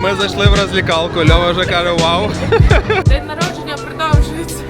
Ми зайшли в розлікалку, Льова вже каже вау. День народження продовжується.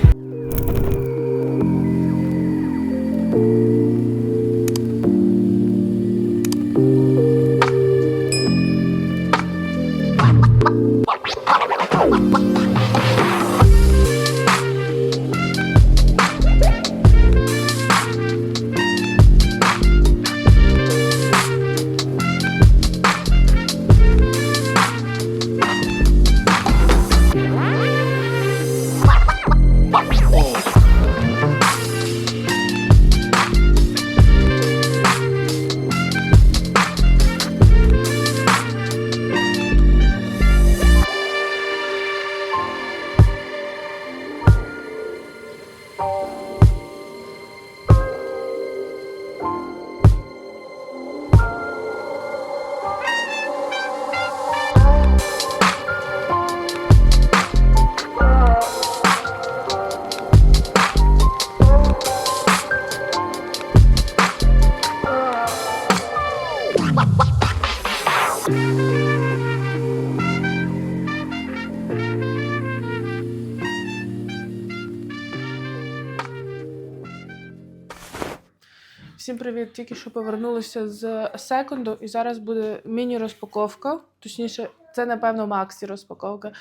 Тільки що повернулися з секунду, і зараз буде міні-розпаковка. Точніше, це, напевно, Максі розпаковка.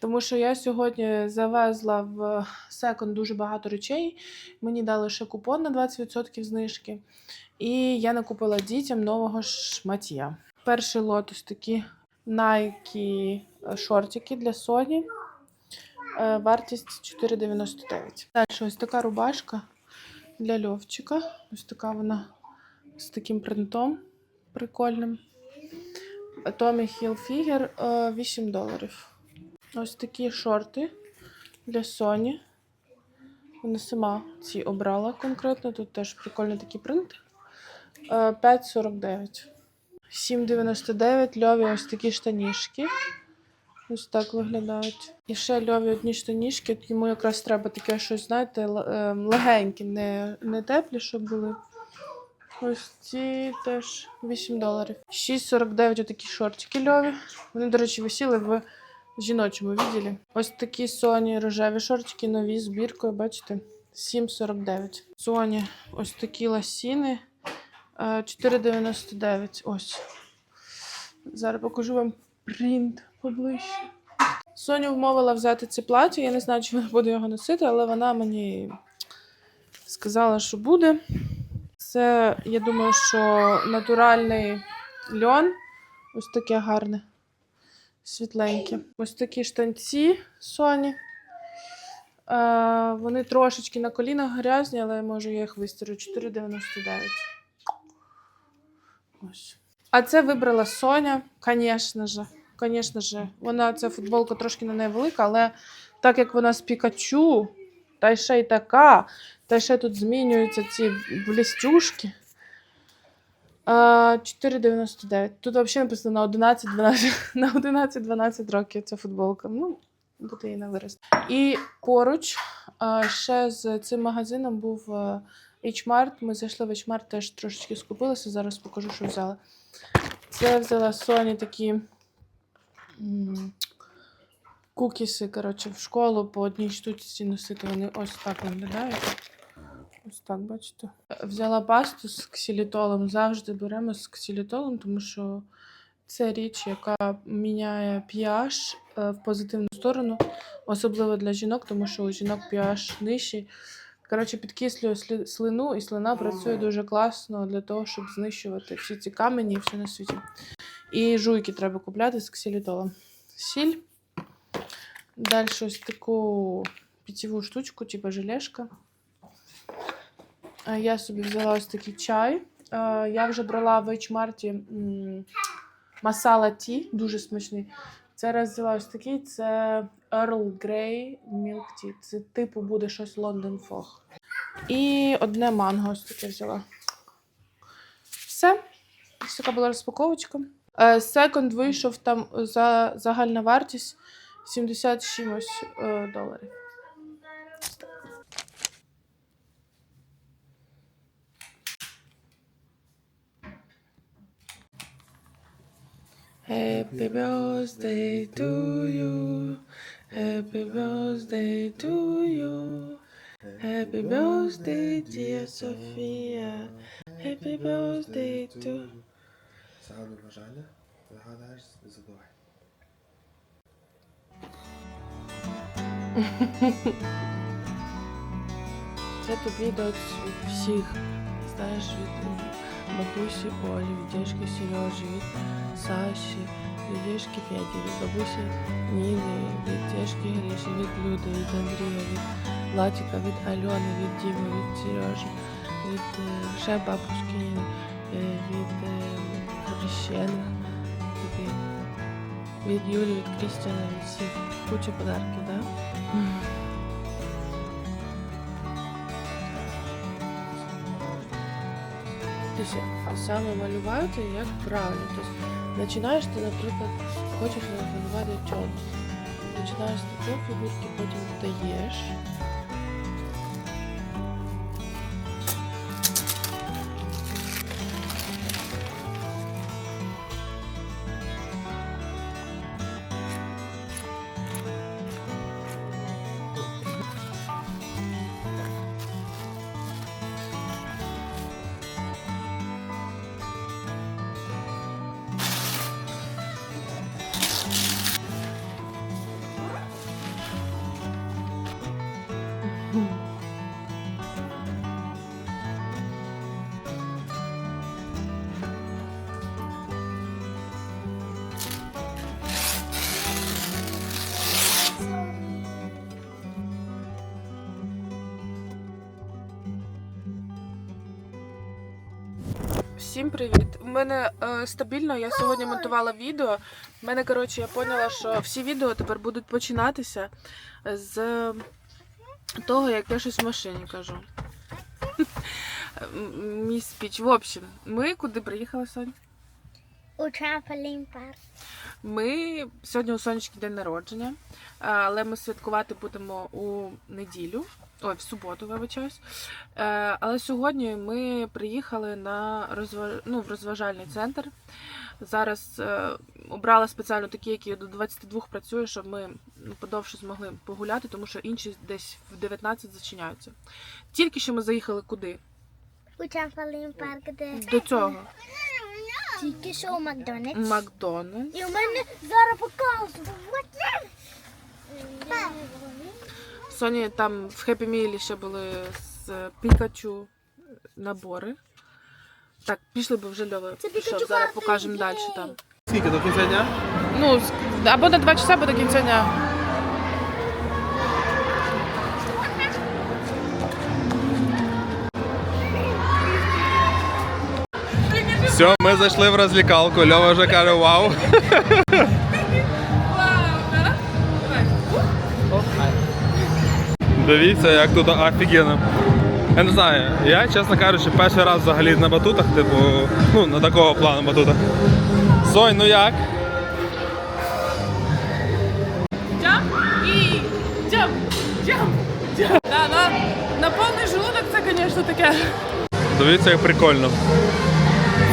Тому що я сьогодні завезла в секонд дуже багато речей. Мені дали ще купон на 20% знижки. І я накупила дітям нового шматія. Перший лот ось такі Nike шортики для Sony. Е, Вартість 4,99. Далі ось така рубашка для Льовчика. Ось така вона з таким принтом прикольним. Tommy Hilfiger е, 8 доларів. Ось такі шорти для Sony. Вона сама ці обрала конкретно. Тут теж прикольний такий принт. Е, 5,49. 7,99 льові ось такі штанішки. Ось так виглядають. І ще льові одні штанішки. Йому якраз треба таке щось, знаєте, е, легеньке, не, не теплі, щоб були. Ось ці теж 8 доларів. 6,49 отакі шортики льові. Вони, до речі, висіли в жіночому відділі. Ось такі Sony рожеві шортики, нові з біркою, бачите? 7,49. Sony ось такі ласіни. е, 4,99. Ось. Зараз покажу вам принт поближче. Соню вмовила взяти це плаття. Я не знаю, чи вона буде його носити, але вона мені сказала, що буде. Це, я думаю, що натуральний льон. Ось таке гарне. Світленьке. Ось такі штанці Соні. Е, вони трошечки на колінах грязні, але може я їх вистирю. 4,99. Ось. А це вибрала Соня, звісно ж. Звісно ж, вона ця футболка трошки на неї велика, але так як вона з Пікачу, та ще й така, та ще тут змінюються ці блістюшки. 4,99. Тут взагалі написано на 11-12 на 11-12 років ця футболка. Ну, буде їй на вираз. І поруч ще з цим магазином був H-Mart. Ми зайшли в H-Mart, теж трошечки скупилися. Зараз покажу, що взяла. Це взяла Sony такі кукіси, коротше, в школу по одній штуці носити. Вони ось так виглядають. Ось так, бачите. Взяла пасту з ксилітолом. Завжди беремо з ксилітолом, тому що це річ, яка міняє pH е, в позитивну сторону, особливо для жінок, тому що у жінок pH нижчий. Коротше, підкислює слину, і слина працює дуже класно для того, щоб знищувати всі ці камені і все на світі. І жуйки треба купляти з ксилітолом. Сіль. Далі ось таку питьеву штучку, типу желешка. Я собі взяла ось такий чай. Я вже брала в м, масала ті, дуже смачний. Це раз взяла ось такий, це Earl Grey Milk Tea. Це типу буде щось London Fog. І одне манго ось таке взяла. Все. Ось така була розпаковочка. Е, Секонд вийшов там за загальна вартість 70 з чимось е, доларів. Happy birthday to you. Happy birthday to you. Happy birthday, dear Sophia. Happy birthday to Загадуй бажання, загадаєш, задавай. Це тобі від всіх. Знаєш, від бабусі Олі, від дядьки Сережі, від Саші, від дядьки Феді, від бабусі Ніни, від дядьки Гріші, від Люди, від Андрія, від Латіка, від Альони, від Діми, від Сережі, від е, ще бабушки, е, від е, тобі, від Юлі, від Крістіана, від всіх. Куча подарків, так? Да? Дивіться, саме малювати як правильно. Тобто починаєш ти, наприклад, хочеш намалювати чорт. Починаєш з такої фігурки, потім даєш. Всім привіт! У мене е, стабільно, я сьогодні монтувала відео. У мене, коротше, я поняла, що всі відео тепер будуть починатися з того, як я щось в машині кажу. Мій спіч. В общем, ми куди приїхали сьогодні? У трамполін парк. Ми сьогодні у сонячний день народження, але ми святкувати будемо у неділю. Ой, в суботу, вибачаюсь. Е, Але сьогодні ми приїхали на розваж... ну, в розважальний центр. Зараз е, обрала спеціально такі, які до 22 працює, щоб ми ну, подовше змогли погуляти, тому що інші десь в 19 зачиняються. Тільки що ми заїхали куди? У трамполін парк, де До цього тільки що у Макдональдс. Макдональдс. І у мене зараз показують. Соні там в Хеппі Мілі ще були з Пікачу набори. Так, пішли, бо вже Льова Це пішов. Пікачу Зараз покажемо є. далі там. Скільки до кінця дня? Ну, з- або на два часа, або до кінця дня. Все, ми зайшли в розлікалку. Льова вже каже вау. Дивіться, як тут офігенно. Я не знаю, я, чесно кажучи, перший раз взагалі на батутах, типу, ну, на такого плану батутах. Сонь, ну як? Джамп і джамп, джамп, джамп. Да, на, на повний желудок це, звісно, таке. Дивіться, як прикольно.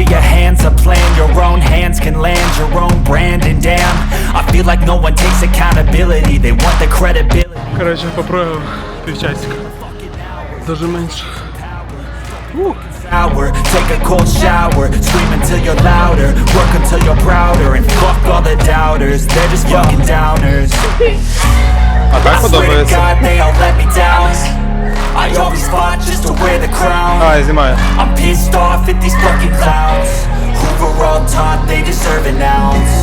Take into your hands a plan Your own hands can land your own brand And damn, I feel like no one takes accountability They want the credibility Коротше, попробував півчасика. Дуже менше. Hour, take a cold shower Scream until you're louder Work until you're prouder And fuck all the doubters They're just fucking downers А так I swear to подобається. God they all let me down I always fought just to wear the crown А, я знімаю. I'm pissed off at these fucking clowns Who were all taught they deserve an ounce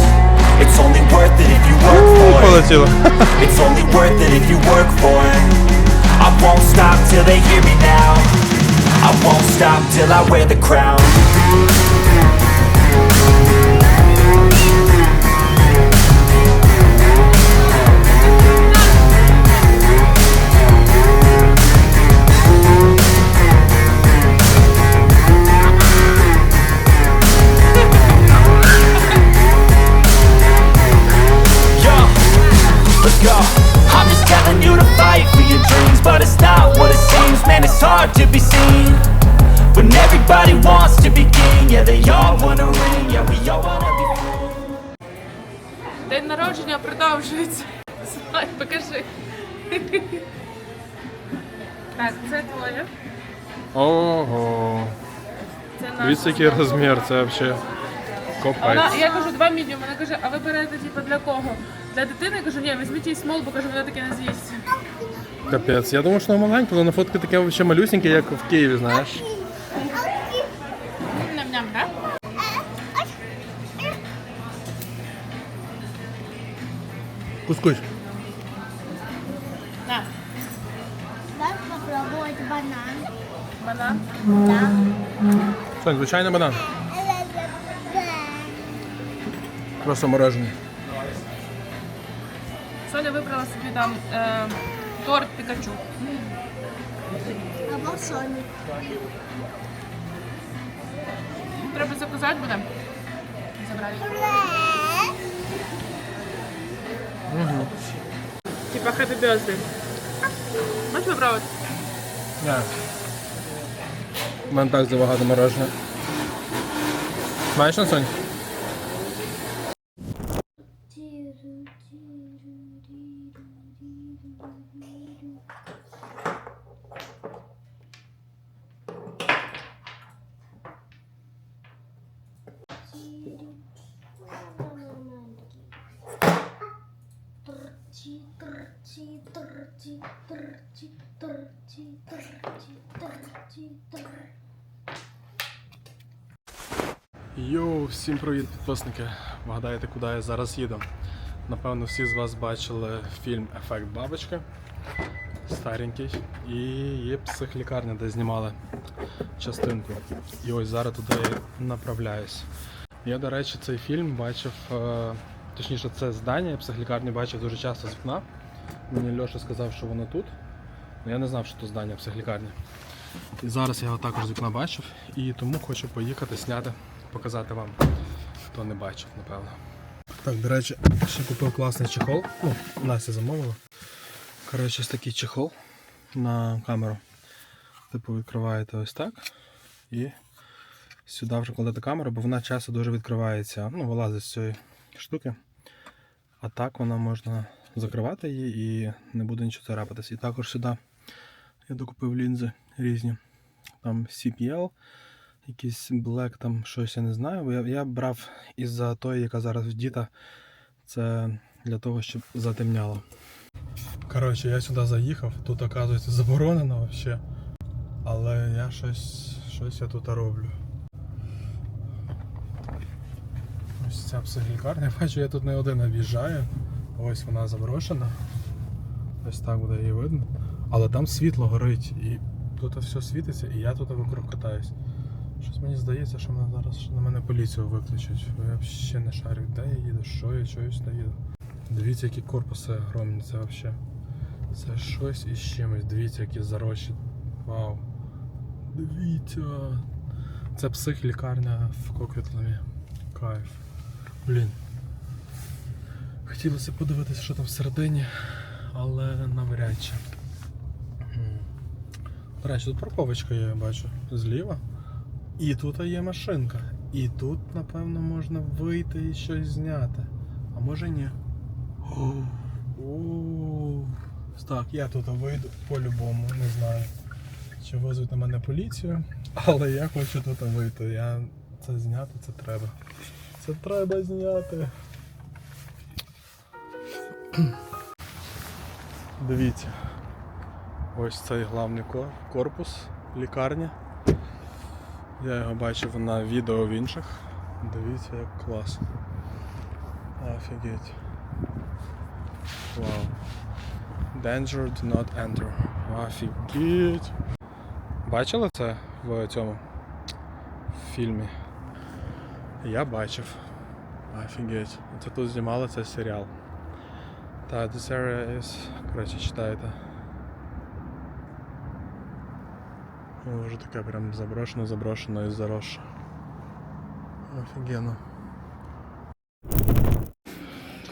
It's only worth it if you work for it Полетіло. It's only worth it if you work for it I won't stop till they hear me now I won't stop till I wear the crown dreams, but it's not what it seems Man, it's hard to be seen When everybody wants to be king Yeah, they all wanna ring Yeah, we all wanna be День народження продовжується. Знай, покажи. Так, це твоє. Ого. Дивіться, який розмір, це взагалі А я кажу, два мідіум. Вона каже, а ви берете типу, для кого? Для дитини? Я кажу, ні, візьміть їй смол, бо кажу, вона таке не з'їсть. Капець. Я думав, що воно маленьке, але на фотки таке ще малюсеньке, як в Києві, знаєш. Ням-ням, так? Кускусь. На, Дай банан. банан. Сонь, звичайний банан. Просто морожений. Соня вибрала собі там е, Пікачу. Або Соник. Треба заказати буде. Забрати. Типа Happy Birthday. Можеш вибрати? Не. У мене так забагато мороженого. Маєш на Сонь? Торчи, торчи, торчи, торчи, торчи. Йоу, всім привіт, підписники. Вгадаєте, куди я зараз їду? Напевно, всі з вас бачили фільм Ефект бабочки. Старенький. І є психлікарня, де знімали частинку. І ось зараз туди направляюсь. Я, до речі, цей фільм бачив, е, точніше, це здання, я психлікарню бачив дуже часто з вікна. Мені Льоша сказав, що воно тут. але Я не знав, що це здання психлікарні. І зараз я його також з вікна бачив і тому хочу поїхати, зняти, показати вам, хто не бачив, напевно. Так, до речі, ще купив класний чехол. Ну, Настя замовила. Коротше, ось такий чехол на камеру. Типу відкриваєте ось так. І сюди вже кладете камеру, бо вона часто дуже відкривається, ну, вилазить з цієї штуки. А так вона можна закривати її і не буде нічого царапатись. І також сюди я докупив лінзи різні. Там CPL, якийсь Black, там щось я не знаю. Бо Я, я брав із-за тої, яка зараз в діта. Це для того, щоб затемняло. Коротше, я сюди заїхав, тут, оказується, заборонено взагалі. Але я щось, щось я тут роблю. Ось ця психлікарня, бачу, я тут не один об'їжджаю. Ось вона заброшена. Ось так буде її видно. Але там світло горить і тут все світиться, і я тут вокруг катаюсь. Щось мені здається, що мене зараз на мене поліцію викличуть. Бо я ще не шарю, де я їду, що я чогось не їду. Дивіться, які корпуси огромні, це взагалі. Це щось із чимось. Дивіться, які зарощі. Вау. Дивіться. Це психлікарня в Коквітламі. Кайф. Блін. Хотілося подивитися, що там всередині, але навряд чи. До речі, тут парковочка є, я бачу, зліва. І тут є машинка. І тут, напевно, можна вийти і щось зняти. А може ні. Так, я тут вийду по-любому, не знаю. Чи везуть на мене поліцію, але я хочу тут вийти. Я це зняти, це треба. Це треба зняти. Дивіться. Ось цей главний корпус лікарні. Я його бачив на відео в інших. Дивіться, як клас. Офігеть. Вау. Danger do not enter. Офігеть. Бачили це в цьому фільмі? Я бачив. Офігеть. Це тут знімали цей серіал. Та, this area is... Коротше, читайте. Ну, Вже прям заброшено, заброшено і заросше. Офігенно.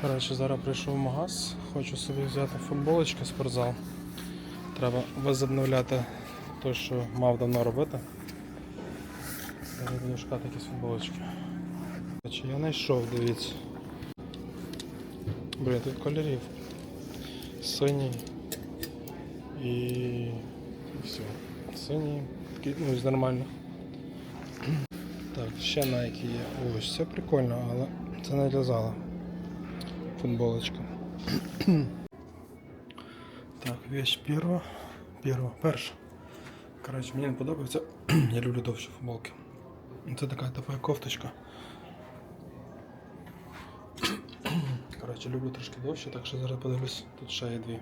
Коротше, зараз прийшов в магаз, хочу собі взяти футболочки спортзал. Треба возобновляти те, що мав давно робити. Зараз буду шукати якісь футболочки. Я знайшов, дивіться. Блін, тут кольорів. Синій і. і все. Синій, ну, з нормальних. Так, ще Nike є. Ось, це прикольно, але це не для зала. Футболочка. так, вещь перва. Перва, перша. Коротше, мені не подобається. Я люблю довші футболки. Це така типа кофточка. Коротше, люблю трошки довше, так що зараз подивлюсь, тут ще є дві.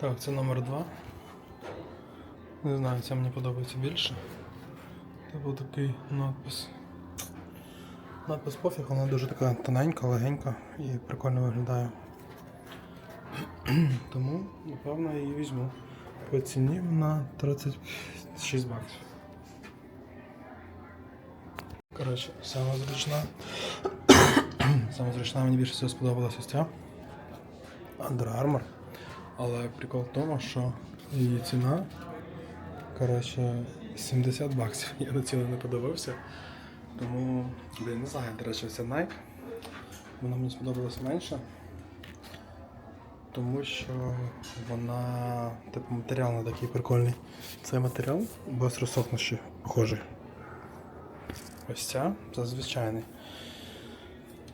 Так, це номер два. Не знаю, це мені подобається більше. Це був такий надпис. Надпис пофіг, вона дуже така тоненька, легенька і прикольно виглядає. Тому, напевно, я її візьму. По ціні вона 36 баксів. Коротше, саме зручна. Саме зручна мені більше всього сподобалася ця Under Armour. Але прикол в тому, що її ціна коротше, 70 баксів. Я на ціну не подивився. Тому, блін, не знаю, до речі, це Nike. Вона мені сподобалася менше. Тому що вона, типу, матеріал не такий прикольний. Цей матеріал без розсохнущий, похожий. Ось ця, це звичайний.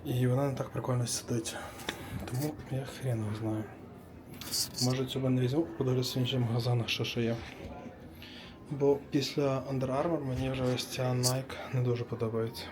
І вона не так прикольно сидить. Тому я хрен його знаю. Може цього не візьму, подивлюся в інших магазинах, що ще є. Бо після Under Armour мені вже ось ця Nike не дуже подобається.